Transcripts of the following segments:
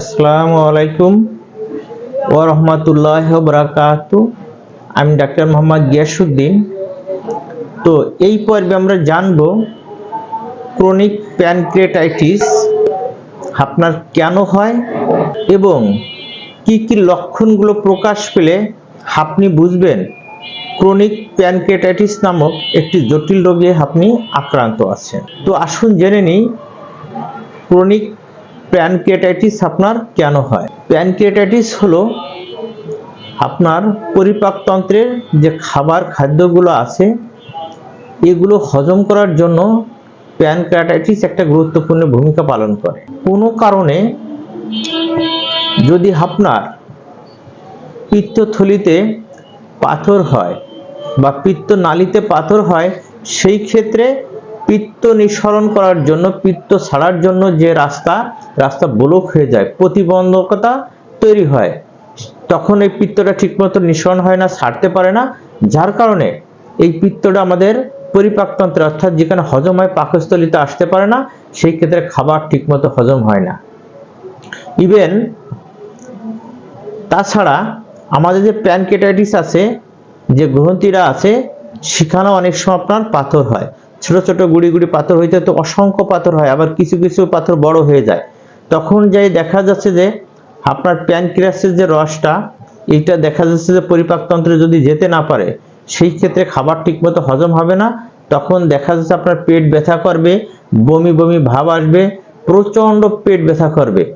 আসসালামু আলাইকুম ও রহমতুল্লাহ বরাকাতু। আমি ডাক্তার মোহাম্মদ গিয়াসুদ্দিন তো এই পর্বে আমরা জানব ক্রনিক প্যানক্রিয়েটাইটিস আপনার কেন হয় এবং কি কি লক্ষণগুলো প্রকাশ পেলে আপনি বুঝবেন ক্রনিক প্যানক্রিয়েটাইটিস নামক একটি জটিল রোগে আপনি আক্রান্ত আছেন। তো আসুন জেনে নিই ক্রনিক প্যানক্রিয়েটাইটিস আপনার কেন হয়? প্যানক্রিয়েটাইটিস হলো আপনার পরিপাকতন্ত্রের যে খাবার খাদ্যগুলো আছে, এগুলো হজম করার জন্য প্যানক্রিয়াটাইটিস একটা গুরুত্বপূর্ণ ভূমিকা পালন করে। কোনো কারণে যদি আপনার পিত্তথলিতে পাথর হয় বা পিত্ত নালীতে পাথর হয়, সেই ক্ষেত্রে পিত্ত নিঃসরণ করার জন্য, পিত্ত ছাড়ার জন্য যে রাস্তা রাস্তা ব্লক হয়ে যায়, প্রতিবন্ধকতা তৈরি হয়। তখন এই পিত্তটা ঠিকমতো নিঃসরণ হয় না, ছাড়তে পারে না। যার কারণে এই পিত্তটা আমাদের পরিপাকতন্ত্রে, অর্থাৎ যেখানে হজম হয় পাকস্থলিতে আসতে পারে না, সেই ক্ষেত্রে খাবার ঠিকমতো হজম হয় না। ইভেন তাছাড়া আমাদের যে প্যানকেটাইটিস আছে, যে গ্রন্থিরা আছে সেখানে অনেক সময় আপনার পাথর হয়। ছোট ছোট গুড়ি গুড়ি পাথর হইতে তো অসংখ্য পাথর হয়, আবার কিছু কিছু পাথর বড় হয়ে যায়। তখন যাই দেখা যাচ্ছে যে, আপনার প্যানক্রিয়াসের যে রসটা, এটা দেখা যাচ্ছে যে পরিপাকতন্ত্রে যদি যেতে না পারে, সেই ক্ষেত্রে খাবার ঠিকমতো হজম হবে না। তখন দেখা যাচ্ছে আপনার পেট ব্যথা করবে, বমি বমি ভাব আসবে, প্রচণ্ড পেট ব্যথা করবে।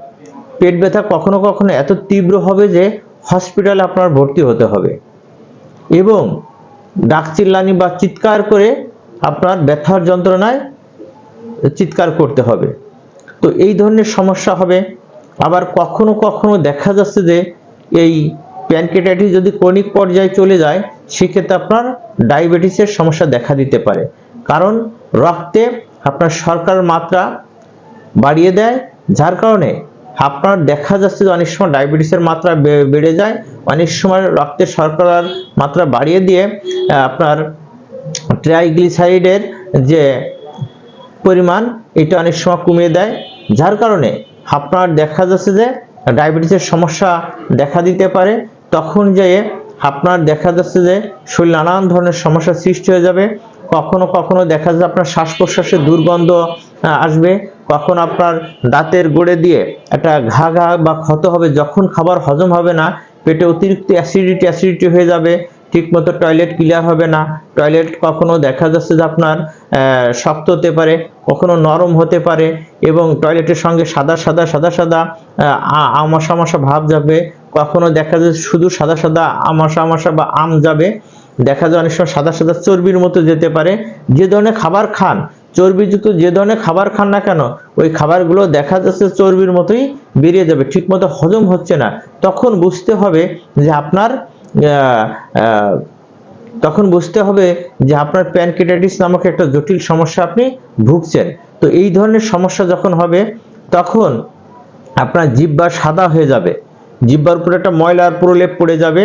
পেট ব্যথা কখনো কখনো এত তীব্র হবে যে, হসপিটালে আপনার ভর্তি হতে হবে। এবং ডাক চিল্লানি বা চিৎকার করে আপনার ব্যথার যন্ত্রণায় চিৎকার করতে হবে। তো এই ধরনের সমস্যা হবে। আবার কখনো কখনো দেখা যাচ্ছে যে এই প্যানকেটাইটিস যদি ক্রনিক পর্যায়ে চলে যায়, সেক্ষেত্রে আপনার ডায়াবেটিসের সমস্যা দেখা দিতে পারে। কারণ রক্তে আপনার শর্করার মাত্রা বাড়িয়ে দেয়, যার কারণে আপনার দেখা যাচ্ছে যে অনেক সময় ডায়াবেটিসের মাত্রা বেড়ে যায়। অনেক সময় রক্তে শর্করার মাত্রা বাড়িয়ে দিয়ে আপনার ট্রাইগ্লিসাইডের যে পরিমাণ, এটা অনেক সময় কমিয়ে দেয়, যার কারণে আপনার দেখা যাচ্ছে যে ডায়াবেটিসের সমস্যা দেখা দিতে পারে, তখন যেয়ে আপনার দেখা যাচ্ছে যে শরীর নানান ধরনের সমস্যার সৃষ্টি হয়ে যাবে। কখনো কখনো দেখা যাচ্ছে আপনার শ্বাস প্রশ্বাসের দুর্গন্ধ আসবে। কখন আপনার দাঁতের গোড়ে দিয়ে একটা ঘা ঘা বা ক্ষত হবে, যখন খাবার হজম হবে না, পেটে অতিরিক্ত অ্যাসিডিটি অ্যাসিডিটি হয়ে যাবে। ঠিকমতো টয়লেট ক্লিয়ার হবে না। টয়লেট কখনো দেখা যাচ্ছে যে আপনার শক্ত হতে পারে, কখনো নরম হতে পারে এবং টয়লেটের সঙ্গে সাদা সাদা সাদা সাদা আমাশা আমাশা ভাব যাবে। কখনো দেখা যাচ্ছে শুধু সাদা সাদা, আমাশা আমাশা বা আম যাবে। দেখা যায় অনেক সময় সাদা সাদা চর্বির মতো যেতে পারে। যে ধরনের খাবার খান চর্বিযুক্ত যে ধরনের খাবার খান না কেন, ওই খাবারগুলো দেখা যাচ্ছে চর্বির মতোই বেরিয়ে যাবে। ঠিকমতো হজম হচ্ছে না। তখন বুঝতে হবে যে আপনার তখন বুঝতে হবে যে আপনার প্যানকেটাইটিস নামক একটা জটিল সমস্যা আপনি ভুগছেন। তো এই ধরনের সমস্যা যখন হবে, তখন আপনার জিব্বা সাদা হয়ে যাবে। জিব্বার উপরে একটা ময়লার প্রলেপ পড়ে যাবে।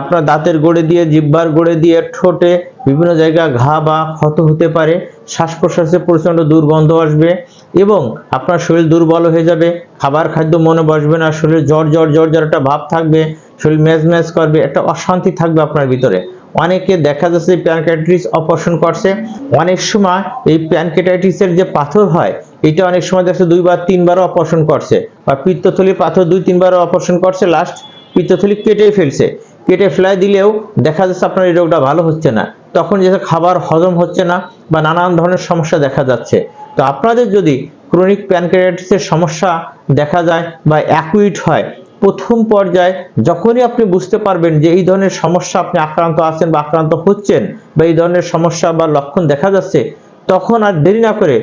আপনার দাঁতের গোড়ে দিয়ে জিব্বার গোড়ে দিয়ে ঠোঁটে বিভিন্ন জায়গায় ঘা বা ক্ষত হতে পারে। শ্বাস প্রশ্বাসে প্রচণ্ড দুর্গন্ধ আসবে এবং আপনার শরীর দুর্বল হয়ে যাবে। খাবার খাদ্য মনে বসবে না, শরীরে জ্বর জ্বর জ্বর জ্বর একটা ভাব থাকবে। শরীর ম্যাজ ম্যাজ করবে, একটা অশান্তি থাকবে আপনার ভিতরে। অনেকে দেখা যাচ্ছে প্যানক্রাইটিস অপারেশন করছে, অনেক সময় এই প্যানক্রাইটিসের যে পাথর হয়, এটা অনেক সময় দেখছে দুইবার, তিনবারও অপারেশন করছে। বা পিত্তথলির পাথর দুই, তিনবারও অপারেশন করছে লাস্ট পিত্তথলি কেটে ফেলছে। কেটে ফেলাই দিলেও দেখা যাচ্ছে আপনার এই রোগটা ভালো হচ্ছে না। তখন যে খাবার হজম হচ্ছে না বা নানান ধরনের সমস্যা দেখা যাচ্ছে। তো আপনাদের যদি ক্রনিক প্যানক্রিয়াটিসের সমস্যা দেখা যায় বা অ্যাকুইট হয় প্রথম পর্যায়ে যখনই আপনি বুঝতে পারবেন যে এই ধরনের সমস্যা আপনি আক্রান্ত আছেন বা আক্রান্ত হচ্ছেন বা এই ধরনের সমস্যা বা লক্ষণ দেখা যাচ্ছে, তখন আর দেরি না করে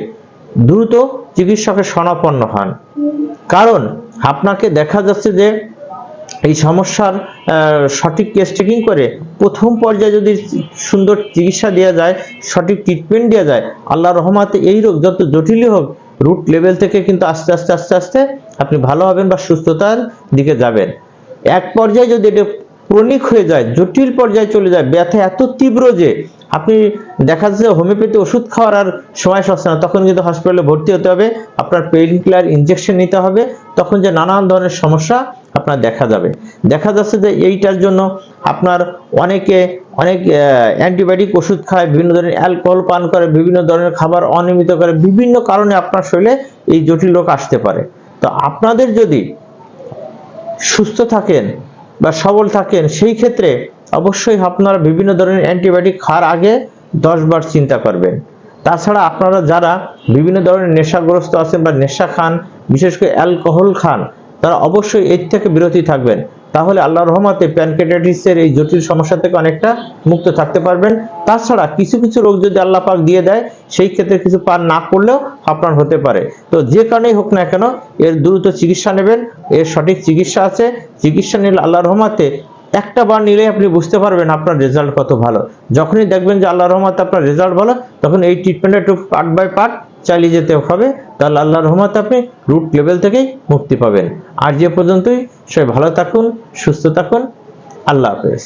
দ্রুত চিকিৎসকের শরণাপন্ন হন। কারণ আপনাকে দেখা যাচ্ছে যে এই সমস্যার সঠিক কেস চেকিং করে প্রথম পর্যায়ে যদি সুন্দর চিকিৎসা দেওয়া যায়, সঠিক ট্রিটমেন্ট দেওয়া যায় আল্লাহ রহমাতে এই রোগ যত জটিলই হোক রুট লেভেল থেকে কিন্তু আস্তে আস্তে আস্তে আস্তে আপনি ভালো হবেন বা সুস্থতার দিকে যাবেন। এক পর্যায়ে যদি এটা ক্রনিক হয়ে যায়, জটিল পর্যায়ে চলে যায়, ব্যথা এত তীব্র যে আপনি দেখা যাচ্ছে হোমিওপ্যাথি ওষুধ খাওয়ার আর সময় সস্তা না, তখন কিন্তু হসপিটালে ভর্তি হতে হবে, আপনার পেইন কিলার ইঞ্জেকশন নিতে হবে, তখন যে নানান ধরনের সমস্যা আপনার দেখা যাবে। দেখা যাচ্ছে যে এইটার জন্য আপনার অনেকে অনেক অ্যান্টিবায়োটিক ওষুধ খায়, বিভিন্ন ধরনের অ্যালকোহল পান করে, বিভিন্ন ধরনের খাবার অনিয়মিত করে, বিভিন্ন কারণে আপনার শরীরে এই জটিল রোগ আসতে পারে। তো আপনাদের যদি সুস্থ থাকেন বা সবল থাকেন, সেই ক্ষেত্রে অবশ্যই আপনারা বিভিন্ন ধরনের অ্যান্টিবায়োটিক খাওয়ার আগে দশ বার চিন্তা করবেন। তাছাড়া আপনারা যারা বিভিন্ন ধরনের নেশাগ্রস্ত আছেন বা নেশা খান, বিশেষ করে অ্যালকোহল খান তারা অবশ্যই এর থেকে বিরতি থাকবেন। তাহলে আল্লাহ রহমতে প্যানকেটাইটিসের এই জটিল সমস্যা থেকে অনেকটা মুক্ত থাকতে পারবেন। তাছাড়া কিছু কিছু রোগ যদি আল্লাহ পাক দিয়ে দেয়, সেই ক্ষেত্রে কিছু পার না করলেও আপনার হতে পারে। তো যে কারণেই হোক না কেন, এর দ্রুত চিকিৎসা নেবেন, এর সঠিক চিকিৎসা আছে। চিকিৎসা নিলে আল্লাহ রহমতে একটা বার নিলে আপনি বুঝতে পারবেন আপনার রেজাল্ট কত ভালো। যখনই দেখবেন যে আল্লাহ রহমতে আপনার রেজাল্ট ভালো, তখন এই ট্রিটমেন্টটা একটু পার্ট বাই পার্ট চালিয়ে যেতে হবে, তাহলে আল্লাহ রহমতে আপনি রুট লেভেল থেকেই মুক্তি পাবেন। আর যে পর্যন্তই, সবাই ভালো থাকুন, সুস্থ থাকুন, আল্লাহ হাফেজ।